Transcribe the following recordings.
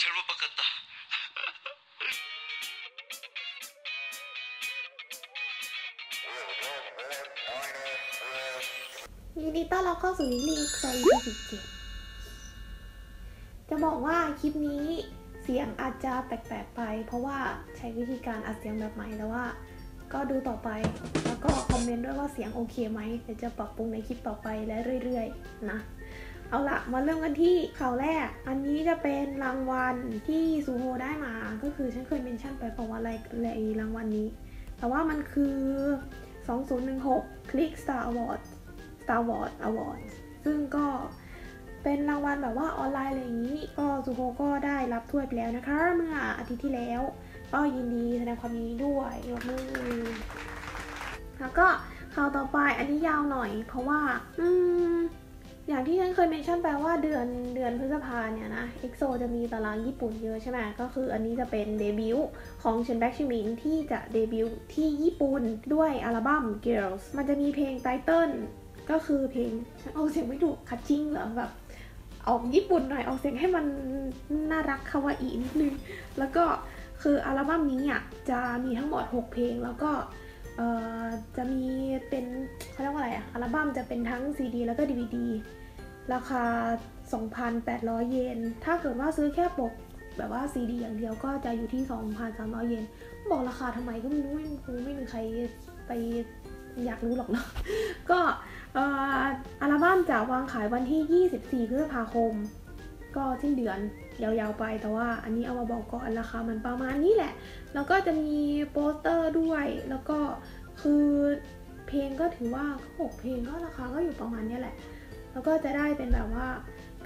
ฉันว่าปยินดีต้อนรับเข้าสู่ลิลิไซสิบเจ็จะบอกว่าคลิปนี้เสียงอาจจะแปลกๆไป เพราะว่าใช้วิธีการอัดเสียงแบบใหม่แล้วว่าก็ดูต่อไป แล้วก็คอมเมนต์ด้วยว่าเสียงโอเคไหมเดี๋ยวจะปรับปรุงในคลิปต่อไปและเรื่อยๆ นะ เอาละมาเริ่มกันที่ข่าวแรก อันนี้จะเป็นรางวัลที่ซูโฮได้มา ก็คือฉันเคยเมนชั่นไปบอกว่าอะไรอะไรรางวัลนี้ แต่ว่ามันคือ 2016 Click Star Award Star Wars Awards ซึ่งก็เป็นรางวัลแบบว่าออนไลน์อะไรอย่างนี้ ก็ซูโฮก็ได้รับถ้วยไปแล้วนะคะ เมื่ออาทิตย์ที่แล้ว ก็ยินดีแสดงความยินดีด้วยยกมือแล้วก็ข่าวต่อไปอันนี้ยาวหน่อย เพราะว่า อืม อย่างที่ฉันเคยเมนชั่นไปว่าเดือนเดือนพฤษภาเนี่ยนะ EXO จะมีตารางญี่ปุ่นเยอะใช่ไหมก็คืออันนี้จะเป็นเดบิวต์ของเชนแบ็กชิมินที่จะเดบิวต์ที่ญี่ปุ่นด้วยอัลบั้ม Girls มันจะมีเพลงไตเติ้ลก็คือเพลงฉันเอาเสียงไม่ถูกคัดจิ้งเหรอแบบออกญี่ปุ่นหน่อยออกเสียงให้มันน่ารักคาวาอินิดนึงแล้วก็คืออัลบั้มนี้อะจะมีทั้งหมด 6 เพลงแล้วก็ จะมีเป็นเขาเรียกว่าอะไรอะอัลบั้มจะเป็นทั้ง CD แล้วก็ DVD ราคา 2,800 เยน ถ้าเกิดว่าซื้อแค่ปกแบบว่า CD อย่างเดียวก็จะอยู่ที่ 2,300 เยน บอกราคาทำไมก็ไม่รู้ไม่คงไม่มีใครไปอยากรู้หรอกเนาะ ก็อัลบั้มจะวางขายวันที่ 24 พฤษภาคม ก็สิ้นเดือนยาวๆไป แต่ว่าอันนี้เอามาบอกก่อนราคามันประมาณนี้แหละ แล้วก็จะมีโปสเตอร์ด้วย แล้วก็คือเพลงก็ถือว่า6เพลงก็ราคาก็อยู่ประมาณนี้แหละ แล้วก็จะได้เป็นแบบว่า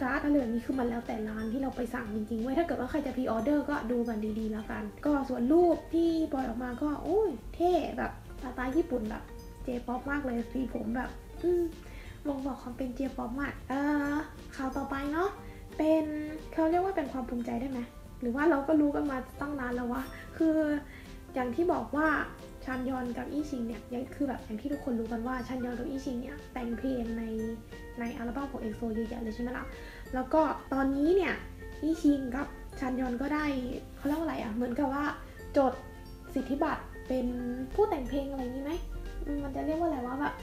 การ์ดอะไรแบบนี้คือมันแล้วแต่ร้านที่เราไปสั่งจริงๆไว้ยถ้าเกิดว่าใครจะพรีออเดอร์ก็ดูกันดีๆแล้วกัน ก็ส่วนรูปที่ปล่อยออกมาก็โอ้ยเท่แบบสไตล์ญี่ปุ่นแบบเจป๊อปมากเลยสีผมแบบ อืมบ่งบอกความเป็นเจป๊อปมากเออข่าวต่อไปเนาะ เป็นเขาเรียกว่าเป็นความภูมิใจได้ไหมหรือว่าเราก็รู้กันมาตั้งนานแล้วว่า คืออย่างที่บอกว่าชันยอนกับอี้ชิงเนี่ยยังคือแบบอย่างที่ทุกคนรู้กันว่าชันยอนกับอี้ชิงเนี่ยแต่งเพลงในในอัลบั้มของเอ็กโซเยอะแยะเลยใช่ไหมล่ะ แล้วก็ตอนนี้เนี่ยอี้ชิงกับชันยอนก็ได้เขาเรียกว่าอะไรอะ่ะ เหมือนกับว่าจดสิทธิบัตรเป็นผู้แต่งเพลงอะไรนี้ไหมมันจะเรียกว่าอะไรว่าแบบ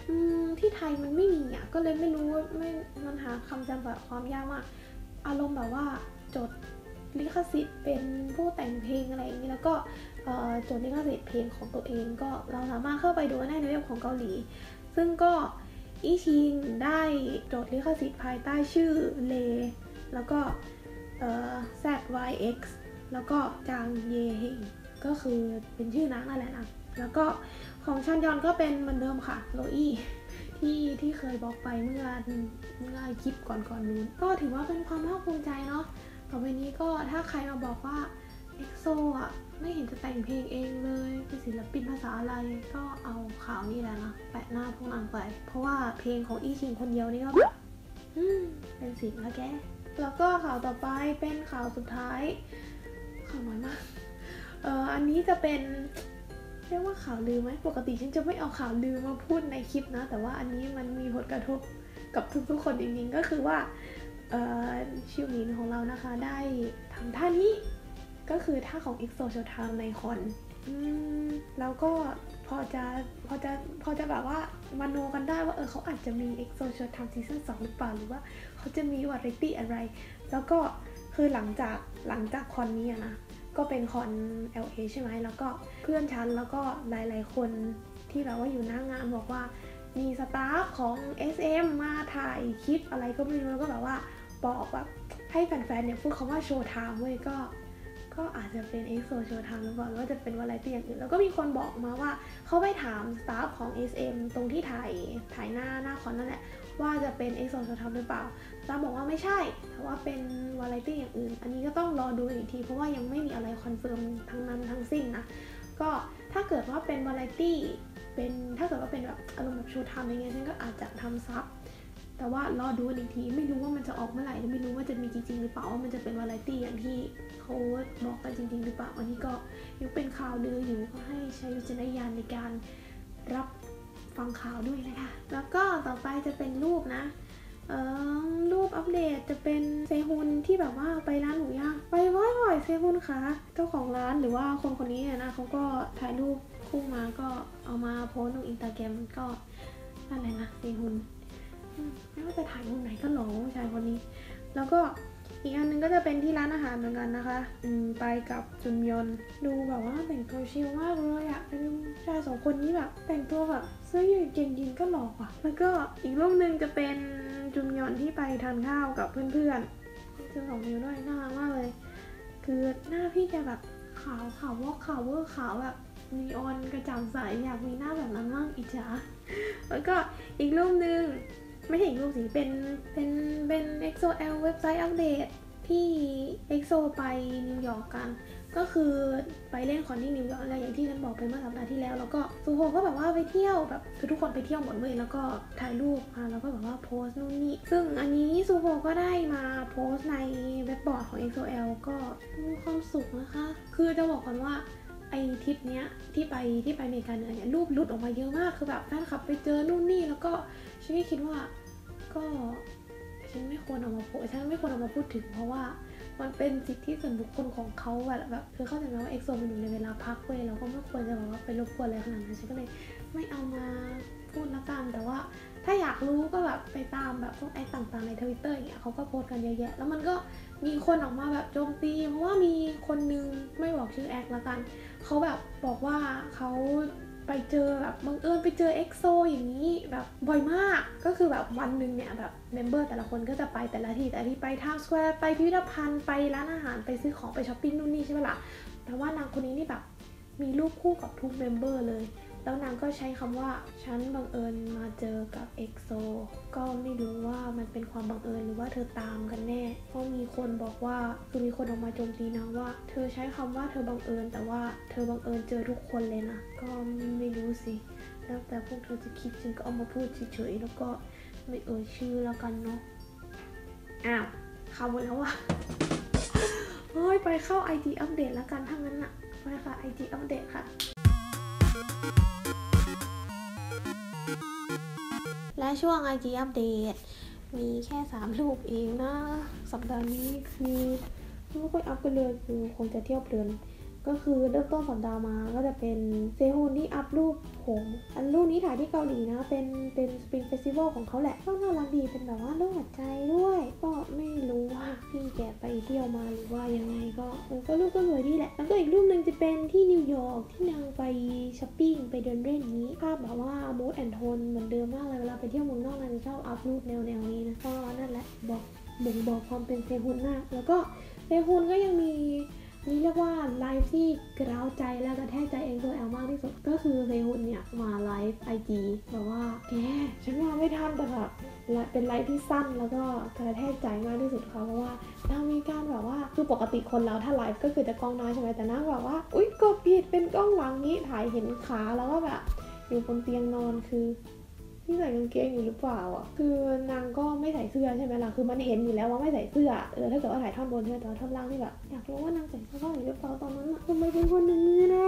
ที่ไทยมันไม่มีอะก็เลยไม่รู้ว่าไม่มันหาคำจำกัดความยากมาก อารมณ์แบบว่าจดลิขสิทธิ์เป็นผู้แต่งเพลงอะไรอย่างนี้แล้วก็จดลิขสิทธิ์เพลงของตัวเองก็เราสามารถเข้าไปดูได้ในเว็บของเกาหลี ซึ่งก็อีชิงได้จดลิขสิทธิ์ภายใต้ชื่อเลแล้วก็ ZYX แล้วก็จางเยเฮงก็คือเป็นชื่อนางนั่นแหละนะแล้วก็ของชันยอนก็เป็นเหมือนเดิมค่ะโลอี้ ที่ที่เคยบอกไปเมื่อเมื่อคลิปก่อนๆนนู้น ก็ถือว่าเป็นความภาคภูมิใจเนาะต่อไปนี้ก็ถ้าใครมาบอกว่า EXO อะไม่เห็นจะแต่งเพลงเองเลยเป็นศิลปินภาษาอะไรก็เอาข่าวนี้แหละนะแปะหน้าพวกนางไป เพราะว่าเพลงของอีชิงคนเดียวนี่ก็แบบเป็นสิ่งละแกแล้วก็ข่าวต่อไปเป็นข่าวสุดท้ายข่าวน้อยมากเอ่ออันนี้จะเป็น รียกว่าข่าวลือไหมปกติฉันจะไม่เอาข่าวลือมาพูดในคลิปนะ แต่ว่าอันนี้มันมีผลกระทบกับทุกๆคนจริงๆก็คือว่าเอ่อชิวหมินของเรานะคะได้ทำท่านี้ก็คือท่าของ EXO Showtime ในคอนอแล้วก็พอจะพอจะพอจะแบบว่ามโนกันได้ว่าเออเขาอาจจะมี EXO Showtime ซีซั่น2หรือเปล่าหรือว่าเขาจะมีวาไรตี้อะไร แล้วก็คือหลังจากหลังจากคอนนี้อะนะ ก็เป็นคอน LA ใช่ไหมแล้วก็เพื่อนฉันแล้วก็หลายๆคนที่แบบว่าอยู่หน้างานบอกว่ามีสตาฟของ SM มาถ่ายคลิปอะไรก็ไม่รู้แล้วก็แบบว่าบอกแบบให้แฟนๆเนี่ยพูดคำว่าโชว์ไทม์เว้ยก็ ก็อาจจะเป็น EXO โชว์ไทม์หรือเปล่าหรือว่าจะเป็นวาไรตี้อย่างอื่นแล้วก็มีคนบอกมาว่าเขาไปถามสตาฟของ SM ตรงที่ถ่ายถ่ายหน้าหน้าคอนนั่นแหละ ว่าจะเป็น EXO โชว์ไทม์หรือเปล่าตาบอกว่าไม่ใช่ แต่ว่าเป็นวาไรตี้อย่างอื่น อันนี้ก็ต้องรอดูอีกที เพราะว่ายังไม่มีอะไรคอนเฟิร์มทั้งนั้นทั้งสิ้นนะ ก็ถ้าเกิดว่าเป็นวาไรตี้เป็นถ้าเกิดว่าเป็นแบบอารมณ์แบบโชว์ไทม์อะไรเงี้ยฉันก็อาจจะทำซับแต่ว่ารอดูอีกทีไม่รู้ว่ามันจะออกเมื่อไหร่ไม่รู้ว่าจะมีจริงๆหรือเปล่าว่ามันจะเป็นวาไรตี้อย่างที่เขาบอกกันจริง ๆ หรือเปล่า อันนี้ก็ยังเป็นข่าวลืออยู่ก็ให้ใช้วิจารณญาณในการรับ ฟังข่าวด้วยนะคะ แล้วก็ต่อไปจะเป็นรูปนะเออรูปอัปเดตจะเป็นเซฮุนที่แบบว่าไปร้านหมูย่างไปบ่อยๆเซฮุนคะเจ้าของร้านหรือว่าคนคนนี้เนี่ยนะเขาก็ถ่ายรูปคู่มาก็เอามาโพสลงอินสตาแกรมก็นั่นแหละนะเซฮุนไม่ว่าจะถ่ายมุมไหนก็หล่อผู้ชายคนนี้ แล้วก็อีกอันหนึงก็จะเป็นที่ร้านอาหารเหมือนกันนะคะอืมไปกับจุนยอนดูแบบว่าแต่งตัวชิลมากเลยอะเป็นชายสองคนนี้แบบแต่งตัวแบบ สื้อยืดเกงยีนก็หล่ออะแล้วก็อีกรูปหนึ่งจะเป็นจุนยอนที่ไปทานข้าวกับเพื่อนๆซึ่งของมิวด้วยน่ารักมากเลย คือหน้าพี่แกแบบขาวขาววอกขาวเวอร์ขาวแบบนีออนกระจ่างใสอยากมีหน้าแบบนั้นมากอิจฉาแล้วก็อีกรูปหนึ่งไม่ใช่อีกรูปสิเป็นเป็นเป็น EXO-L เว็บไซต์อัปเดตที่ EXO ไปนิวยอร์กกัน ก็คือไปเล่นคอนที่นิวยอร์กอะไรอย่างที่ฉันบอกไปเมื่อสัปดาห์ที่แล้ว แล้วก็ซูโฮก็แบบว่าไปเที่ยวแบบคือทุกคนไปเที่ยวหมดเลยแล้วก็ถ่ายรูปมาแล้วก็แบบว่าโพสต์นู่นนี่ซึ่งอันนี้ซูโฮก็ได้มาโพสต์ในเว็บบอร์ดของ XOL ก็มีความสุขนะคะ คือจะบอกก่อนว่าไอทริปเนี้ยที่ไปที่ไปอเมริกาเหนือเนี่ยรูปหลุดออกมาเยอะมากคือแบบแฟนคลับไปเจอนู่นนี่แล้วก็ฉันก็คิดว่าก็ฉันไม่ควรเอามาโพสฉันไม่ควรเอามาพูดถึงเพราะว่า มันเป็นสิทธิส่วนบุคคลของเขาแบบแบบคือเข้าใจไหมว่าเอ็กโซมันอยู่ในเวลาพักเว้ยเราก็ไม่ควรจะแบบว่าไปรบกวนอะไรขนาดนั้นฉันก็เลยไม่เอามาพูดละกันแต่ว่า ถ้าอยากรู้ก็แบบไปตามแบบพวกแอคต่างๆในทวิตเตอร์อย่างเงี้ยเขาก็โพสต์กันเยอะแยะ แล้วมันก็มีคนออกมาแบบโจมตีเพราะว่ามีคนนึงไม่บอกชื่อแอคละกันเขาแบบบอกว่าเขา ไปเจอแบบบังเอิญไปเจอเอ็กโซอย่างนี้แบบบ่อยมากก็คือแบบวันหนึ่งเนี่ยแบบเมมเบอร์แต่ละคนก็จะไปแต่ละที่แต่ที่ไปทาวน์สแควร์ไปพิพิธภัณฑ์ไปร้านอาหารไปซื้อของไปช้อปปิ้งนู่นนี่ใช่ไหมล่ะแต่ว่านางคนนี้นี่แบบมีรูปคู่กับทุกเมมเบอร์เลย แล้วนางก็ใช้คำว่า ฉันบังเอิญมาเจอกับเอ็กโซ ก็ไม่รู้ว่ามันเป็นความบังเอิญหรือว่าเธอตามกันแน่ เพราะมีคนบอกว่า คือมีคนออกมาโจมตีนางว่า เธอใช้คำว่าเธอบังเอิญ แต่ว่าเธอบังเอิญเจอทุกคนเลยนะ ก็ไม่รู้สิ แล้วแต่พวกเธอจะคิดฉันก็เอามาพูดเฉยๆ แล้วก็ไม่เอ่ยชื่อแล้วกันเนาะ อ้าวเข้าหมดแล้วว่ะเฮ้ย ไปเข้า IG อัปเดตแล้วกันทั้างั้นอะไปค่ะ IG อัปเดตค่ะ ช่วงไอจีอัปเดต มีแค่3รูปเองนะ สัปดาห์นี้คือไม่ค่อยอัพกันเลยคือคงจะเที่ยวเพลิน ก็คือเริ่มต้นสัปดาห์มาก็จะเป็นเซฮุนที่อัพรูปผมอันรูปนี้ถ่ายที่เกาหลีนะ เป็นเป็นสปริงเฟสติวัลของเขาแหละก็น่ารักดีเป็นแบบว่ารูปหัวใจด้วย ก็ไม่รู้ว่าพี่แกไปเที่ยวมาหรือว่ายังไงก็เออก็รูปก็สวยดีแหละ แล้วก็อีกรูปหนึ่งจะเป็นที่นิวยอร์กที่นางไปช้อปปิ้งไปเดินเล่นนี้ภาพแบบว่ามูดแอนโทนเหมือนเดิมมากเลยเวลาไปเที่ยวเมืองนอกนางจะชอบอัพรูปแนวแนวนี้นะก็นั่นแหละบอกบ่งบอกความเป็นเซฮุนมาก แล้วก็เซฮุนก็ยังมี นี่เรียกว่าไลฟ์ที่กระเ้าใจและกระแทกใจเองตัวแอลมากที่สุด ก็คือเซฮุนเนี่ยมาไลฟ์ไอจีแบบว่าแกฉันมาไม่ทันแต่แบบเป็นไลฟ์ที่สั้นแล้วก็กระแทกใจมากที่สุดค่ะเพราะว่านางมีการแบบว่าคือปกติคนเราถ้าไลฟ์ก็คือจะกล้องน้อยใช่ไหมแต่นางแบบว่า อุ๊ยกดผิดเป็นกล้องหลังนี้ถ่ายเห็นขาแล้วก็แบบอยู่บนเตียงนอนคือ นี่ใส่กางเกงอยู่หรือเปล่าอะ คือนางก็ไม่ใส่เสื้อใช่ไหมล่ะ คือมันเห็นอยู่แล้วว่าไม่ใส่เสื้อ เออ ถ้าเกิดว่าถ่ายท่อนบนใช่ไหมแต่ว่าท่อนล่างนี่แบบอยากรู้ว่านางใส่เสื้อผ้าอยู่หรือเปล่าตอนนั้นทำไมเป็นคนอย่างนี้นะ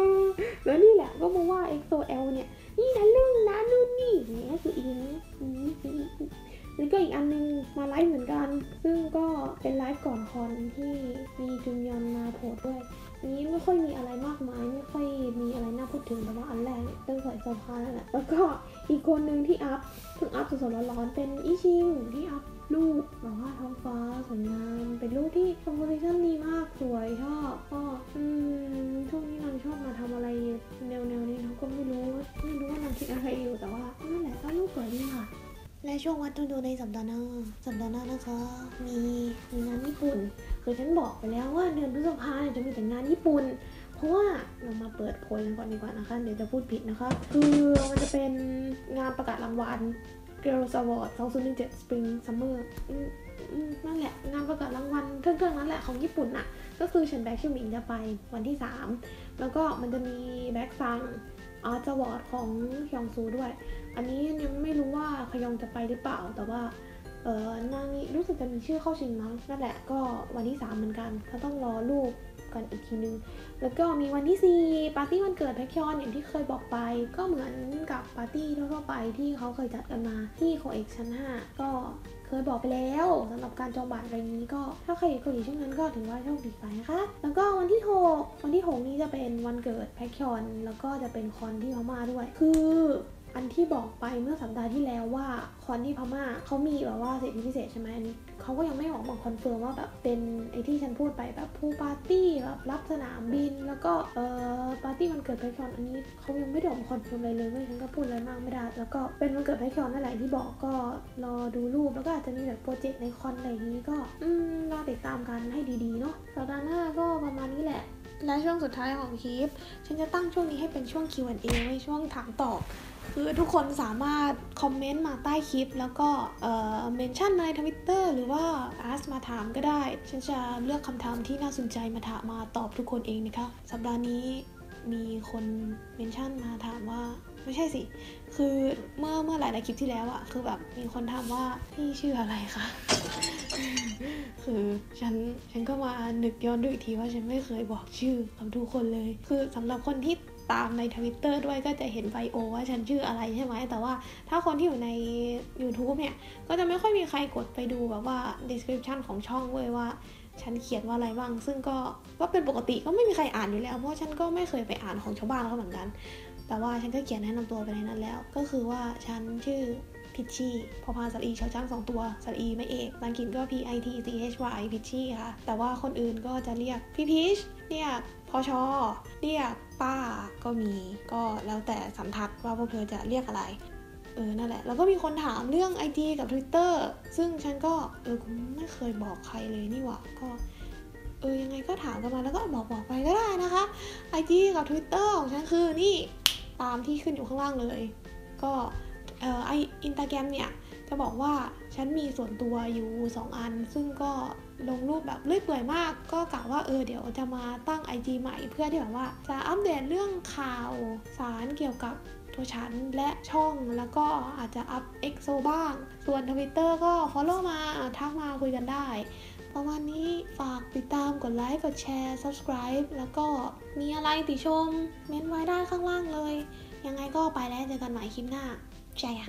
แล้วนี่แหละก็มาว่า EXO-L เนี่ย นี่นะเรื่องนะนู่นนี่อย่างเงี้ยคืออีนี้อืมอือแล้วก็อีกอันนึงมาไลฟ์เหมือนกัน ซึ่งก็เป็นไลฟ์ก่อนคอนที่มีจุนยอนมาโผล่ด้วยนี้ไม่ค่อยมีอะไรมากมาย ไม่ค่อยมีอะไรน่าพูดถึงแต่ว่าอันแรกเนี่ยเรื่องใส่เสื้อผ้านั่นแหละแล้วก็อี ที่คอมโพสิชันดีมากสวยชอบก็อืมช่วงนี้นางชอบมาทำอะไรแนวๆนี้เนาก็ไม่รู้ไม่รู้ว่านางคิดอะไรอยู่แต่ว่านั่นแหละก็รูปสวยดีค่ะ และช่วงวัดดูในสัปดาห์หน้าสัปดาห์หน้านะคะ มีมีงานญี่ปุ่นคือฉันบอกไปแล้วว่าเดือนพฤษภาเนี่ยจะมีแต่งานญี่ปุ่นเพราะว่าเรามาเปิดโพยกันก่อนดีกว่านะคะเดี๋ยวจะพูดผิดนะคะ คือมันจะเป็นงานประกาศรางวัล Girls Award 2017 Spring Summer อืมอืมนั่นแหละ งานประกาศรางวัลเครื่องๆนั้นแหละของญี่ปุ่นน่ะ ก็คือเฉินแบ็กชิวหมิงจะไปวันที่ 3 แล้วก็มันจะมีแบ็กซังอาร์ตวอร์ดของฮยองซูด้วย อันนี้ยังไม่รู้ว่าขยองจะไปหรือเปล่า แต่ว่า เออนางนี้รู้สึกจะมีชื่อเข้าชิงมั้งนั่นแหละก็วันที่ 3 เหมือนกันเขาต้องรอรูปกันอีก ทีนึง แล้วก็มีวันที่ 4 ปาร์ตี้วันเกิดแพคยอนอย่างที่เคยบอกไป ก็เหมือนกับปาร์ตี้ทั่วไปที่เขาเคยจัดกันมาที่โคเอกชั้น 5 ก็เคยบอกไปแล้วสำหรับการจองบัตรอะไรนี้ก็ถ้าใครอยู่เกาหลีช่วงนั้นก็ถือว่าโชคดีไปนะคะ แล้วก็วันที่ 6 วันที่ 6 นี้จะเป็นวันเกิดแพ็คคอน แล้วก็จะเป็นคอนที่พม่าด้วย คือ อันที่บอกไปเมื่อสัปดาห์ที่แล้วว่าคอนที่พม่าเขามีแบบว่าสิทธิพิเศษใช่ไหมอันนี้เขาก็ยังไม่ออกมาคอนเฟิร์มว่าแบบเป็นไอที่ฉันพูดไปแบบผู้ปาร์ตี้แบบรับสนามบิน แล้วก็เอ่อปาร์ตี้วันเกิดแพ็คอนอันนี้เขายังไม่ได้ออกมาคอนเฟิร์มอะไรเลยเว้ยฉันก็พูดอะไรมากไม่ได้แล้วก็เป็นวันเกิดแพ็คอนนั่นแหละที่บอกก็รอดูรูปแล้วก็อาจจะมีแบบโปรเจกต์ในคอนอะไรนี้ก็อืมรอติดตามกันให้ดีๆเนาะสัปดาห์หน้าก็ประมาณนี้แหละ และช่วงสุดท้ายของคลิป ฉันจะตั้งช่วงนี้ให้เป็นช่วง Q&A ไว้ช่วงถามตอบคือทุกคนสามารถคอมเมนต์มาใต้คลิป แล้วก็เมนชั่นในทวิตเตอร์หรือว่าอาร์สมาถามก็ได้ ฉันจะเลือกคำถามที่น่าสนใจมาถามมาตอบทุกคนเองนะคะ สัปดาห์นี้มีคนเมนชั่นมาถามว่าไม่ใช่สิ คือเมื่อเมื่อหลายๆคลิปที่แล้วอะคือแบบมีคนถามว่าพี่ชื่ออะไรคะ คือฉันฉันก็มานึกย้อนดูอีกทีว่าฉันไม่เคยบอกชื่อกับทุกคนเลย คือสำหรับคนที่ตามในทวิตเตอร์ด้วยก็จะเห็นไบโอว่าฉันชื่ออะไรใช่ไหม แต่ว่าถ้าคนที่อยู่ใน YouTube เนี่ย ก็จะไม่ค่อยมีใครกดไปดูแบบว่า description ของช่องเว้ยว่าฉันเขียนว่าอะไรบ้าง ซึ่งก็ก็เป็นปกติก็ไม่มีใครอ่านอยู่แล้ว เพราะฉันก็ไม่เคยไปอ่านของชาวบ้านเขาเหมือนกัน แต่ว่าฉันก็เขียนแนะนำตัวไปในนั้นแล้ว ก็คือว่าฉันชื่อ พิชชี่พอพานสระอีชาวช้างสองตัวสระอีไม่เอกภาษาอังกฤษก็ P I T C H Y พิชชี่ค่ะ แต่ว่าคนอื่นก็จะเรียกพี่พีชเรียกพอชอเรียกป้าก็มี ก็แล้วแต่สันทัดว่าพวกเธอจะเรียกอะไรเออ นั่นแหละ แล้วก็มีคนถามเรื่อง IG กับ Twitter ซึ่งฉันก็ เออ กูไม่เคยบอกใครเลยนี่หว่า ก็ เออ ยังไงก็ถามกันมาแล้วก็บอกบอกไปก็ได้นะคะ IG กับ Twitter ของฉันคือนี่ ตามที่ขึ้นอยู่ข้างล่างเลย ก็ ไออินตาแกรมเนี่ยจะบอกว่าฉันมีส่วนตัวอยู่ 2 อัน ซึ่งก็ลงรูปแบบเลื่อยเปื่อยมาก ก็กะว่าเออเดี๋ยวจะมาตั้ง IG ใหม่เพื่อที่แบบว่า จะอัปเดตเรื่องข่าวสารเกี่ยวกับตัวฉันและช่องแล้วก็อาจจะอัพเอ็กโซบ้าง ส่วน Twitter ก็ Follow มาทักมาคุยกันได้ ประมาณนี้ฝากติดตามกดไลค์กดแชร์ subscribe แล้วก็มีอะไรติชม เม้นไว้ได้ข้างล่างเลย ยังไงก็ไปแล้วเจอกันใหม่คลิปหน้า 这样。